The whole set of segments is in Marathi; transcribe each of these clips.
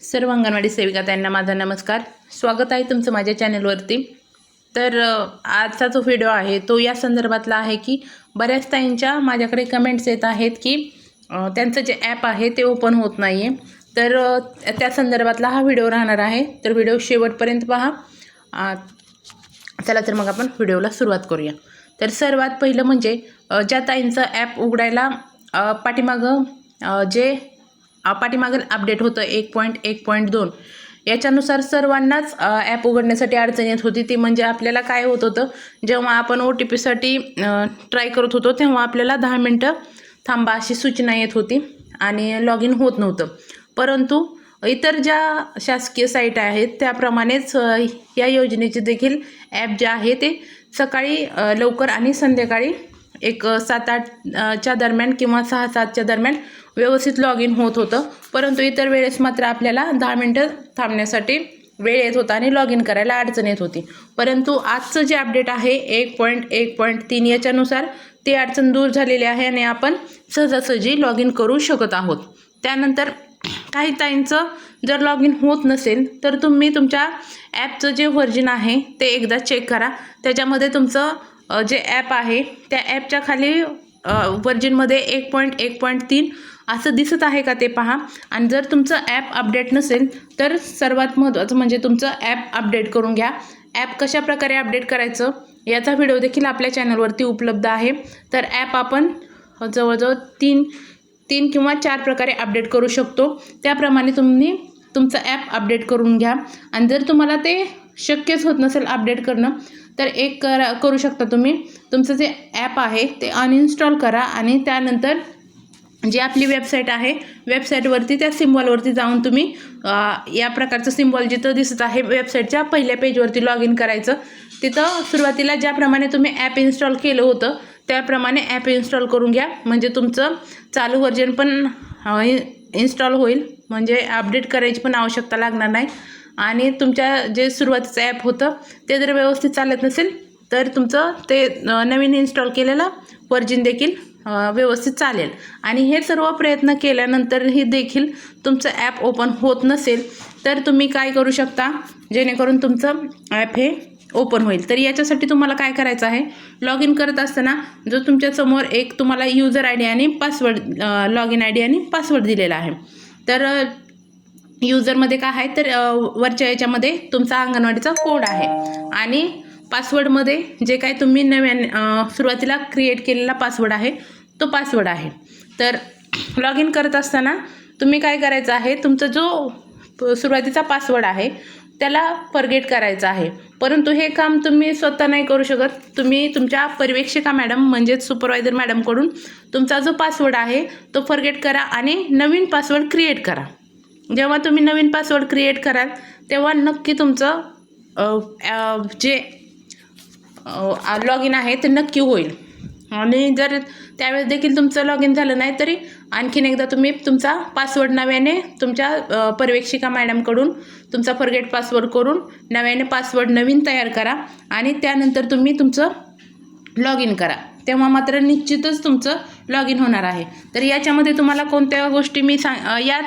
सर्व अंगणवाडी सेविका त्यांना माझा नमस्कार. स्वागत आहे तुमचं माझ्या चॅनलवरती. तर आजचा जो व्हिडिओ आहे तो या संदर्भातला आहे की बऱ्याच ताईंच्या माझ्याकडे कमेंट्स येत आहेत की त्यांचं जे ॲप आहे ते ओपन होत नाही आहे तर त्या संदर्भातला हा व्हिडिओ राहणार आहे. तर व्हिडिओ शेवटपर्यंत पहा. चला तर मग आपण व्हिडिओला सुरुवात करूया. तर सर्वात पहिलं म्हणजे ज्या ताईंचं ॲप उघडायला पाठीमागं जे पाठीमागील अपडेट होतं एक पॉईंट एक पॉईंट दोन. याच्यानुसार सर्वांनाच ॲप उघडण्यासाठी अडचण येत होती. ती म्हणजे आपल्याला काय होत होतं जेव्हा आपण ओ टी पीसाठी ट्राय करत होतो तेव्हा आपल्याला दहा मिनटं थांबा अशी सूचना येत होती आणि लॉग इन होत नव्हतं. परंतु इतर ज्या शासकीय साईट आहेत त्याप्रमाणेच या योजनेचे देखील ॲप जे आहे ते सकाळी लवकर आणि संध्याकाळी एक सात आठ च्या दरम्यान किंवा सहा सातच्या दरम्यान व्यवस्थित लॉग इन होत होतं. परंतु इतर वेळेस मात्र आपल्याला दहा मिनटं थांबण्यासाठी वेळ येत होता आणि लॉग इन करायला अडचण येत होती. परंतु आजचं जे अपडेट आहे एक पॉईंट एक पॉईंट तीन याच्यानुसार ती अडचण दूर झालेली आहे आणि आपण सहजासहजी लॉग इन करू शकत आहोत. त्यानंतर काही ताईंचं जर लॉग इन होत नसेल तर तुम्ही तुमच्या ॲपचं जे व्हर्जन आहे ते एकदा चेक करा. त्याच्यामध्ये तुमचं जे ॲप आहे त्या ॲपच्या खाली वर्जिनमध्ये एक पॉईंट एक पॉईंट तीन असं दिसत आहे का ते पहा. आणि जर तुमचं ॲप अपडेट नसेल तर सर्वात महत्त्वाचं म्हणजे तुमचं ॲप अपडेट करून घ्या. ॲप कशा प्रकारे अपडेट करायचं याचा व्हिडिओ देखील आपल्या चॅनलवरती उपलब्ध आहे. तर ॲप आपण जवळजवळ तीन तीन किंवा चार प्रकारे अपडेट करू शकतो. त्याप्रमाणे तुम्ही तुमचं ॲप अपडेट करून घ्या. आणि जर तुम्हाला ते शक्यच होत नसेल अपडेट करणं तर एक करा करू शकता तुम्ही. तुमचं जे ॲप आहे ते अनइन्स्टॉल करा आणि त्यानंतर जी आपली वेबसाईट आहे वेबसाईटवरती त्या सिम्बॉलवरती जाऊन तुम्ही या प्रकारचं सिम्बॉल जिथं दिसत आहे वेबसाईटच्या पहिल्या पेजवरती लॉग इन करायचं. तिथं सुरुवातीला ज्याप्रमाणे तुम्ही ॲप इन्स्टॉल केलं होतं त्याप्रमाणे ॲप इन्स्टॉल करून घ्या. म्हणजे तुमचं चालू व्हर्जन पण इन्स्टॉल होईल. म्हणजे अपडेट करायची पण आवश्यकता लागणार नाही. आणि तुमच्या जे सुरुवातीचं ॲप होतं ते जर व्यवस्थित चालत नसेल तर तुमचं ते नवीन इन्स्टॉल केलेलं वर्जिन देखील व्यवस्थित चालेल. आणि हे सर्व प्रयत्न केल्यानंतरही देखील तुमचं ॲप ओपन होत नसेल तर तुम्ही काय करू शकता? जेणेकरून तुमचं ॲप हे ओपन होईल. तर याच्यासाठी तुम्हाला काय करायचं आहे? लॉग इन करत असताना जो तुमच्यासमोर एक तुम्हाला युजर आय डी आणि password log in I D आणि पासवर्ड दिलेला आहे. तर युजरमध्ये काय आहे तर वरच्या याच्यामध्ये तुमचा अंगणवाडीचा कोड आहे. आणि पासवर्डमध्ये जे काय तुम्ही नव्याने सुरुवातीला क्रिएट केलेला पासवर्ड आहे तो पासवर्ड आहे. तर लॉग इन करत असताना तुम्ही काय करायचं आहे तुमचा जो प- सुरुवातीचा पासवर्ड आहे त्याला फॉरगेट करायचं आहे. परंतु हे काम तुम्ही स्वतः नाही करू शकत. तुम्ही तुमच्या पर्यवेक्षिका मॅडम म्हणजेच सुपरवायझर मॅडमकडून तुमचा जो पासवर्ड आहे तो फॉरगेट करा आणि नवीन पासवर्ड क्रिएट करा. जेव्हा तुम्ही नवीन पासवर्ड क्रिएट कराल तेव्हा नक्की तुमचं जे लॉग इन आहे ते नक्की होईल. आणि जर त्यावेळेस देखील तुमचं लॉग इन झालं नाही तरी आणखीन एकदा तुम्ही तुमचा पासवर्ड नव्याने तुमच्या पर्यवेक्षिका मॅडमकडून तुमचा फॉरगेट पासवर्ड करून नव्याने पासवर्ड नवीन तयार करा आणि त्यानंतर तुम्ही तुमचं लॉग इन करा. तेव्हा मात्र निश्चितच तुमचं लॉग इन होणार आहे. तर याच्यामध्ये तुम्हाला कोणत्या गोष्टी मी सांग या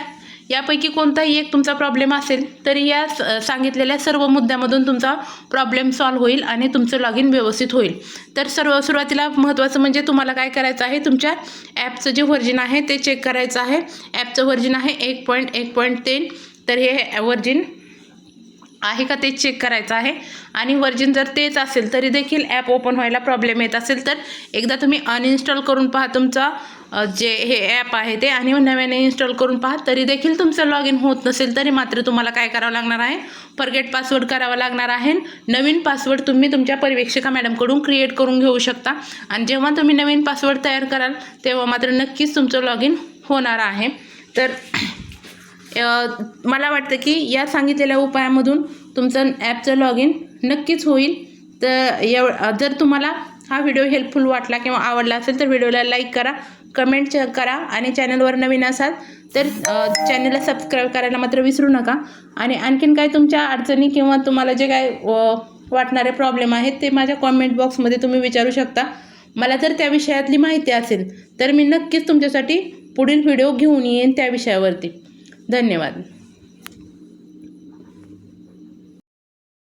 यापैकी कोणताही एक तुमचा प्रॉब्लेम असेल तरी या स- सांगितलेल्या सर्व मुद्द्यामधून तुमचा प्रॉब्लेम सॉल्व्ह होईल आणि तुमचं लॉग इन व्यवस्थित होईल. तर सर्व सुरुवातीला महत्त्वाचं म्हणजे तुम्हाला काय करायचं आहे तुमच्या ॲपचं जे व्हर्जिन आहे ते चेक करायचं आहे. ॲपचं व्हर्जिन आहे एक पॉईंट एक पॉईंट तेन. तर हे व्हर्जिन आहे का ते चेक करायचं आहे. आणि वर्जिन जर तेच असेल तरी देखील ॲप ओपन व्हायला प्रॉब्लेम येत असेल तर एकदा तुम्ही अनइन्स्टॉल करून पहा तुमचा जे हे ॲप आहे ते. आणि नव्याने इन्स्टॉल करून पहा तरी देखील तुमचं लॉग इन होत नसेल तरी मात्र तुम्हाला काय करावं लागणार आहे? परगेट पासवर्ड करावा लागणार आहे. नवीन पासवर्ड तुम्ही तुमच्या पर्यवेक्षिका मॅडमकडून क्रिएट करून घेऊ शकता. आणि जेव्हा तुम्ही नवीन पासवर्ड तयार कराल तेव्हा मात्र नक्कीच तुमचं लॉग इन होणार आहे. तर मला वाटतं की या सांगितलेल्या उपायामधून तुमचं ॲपचं लॉग इन नक्कीच होईल. तर एव जर तुम्हाला हा व्हिडिओ हेल्पफुल वाटला किंवा आवडला असेल तर व्हिडिओला लाईक करा कमेंट च- करा आणि चॅनलवर नवीन असाल तर चॅनलला सबस्क्राईब करायला मात्र विसरू नका. आणि आणखीन काय तुमच्या अडचणी किंवा तुम्हाला जे काय वाटणारे प्रॉब्लेम आहेत ते माझ्या कॉमेंट बॉक्समध्ये तुम्ही विचारू शकता. मला जर त्या विषयातली माहिती असेल तर मी नक्कीच तुमच्यासाठी पुढील व्हिडिओ घेऊन येईन त्या विषयावरती. धन्यवाद.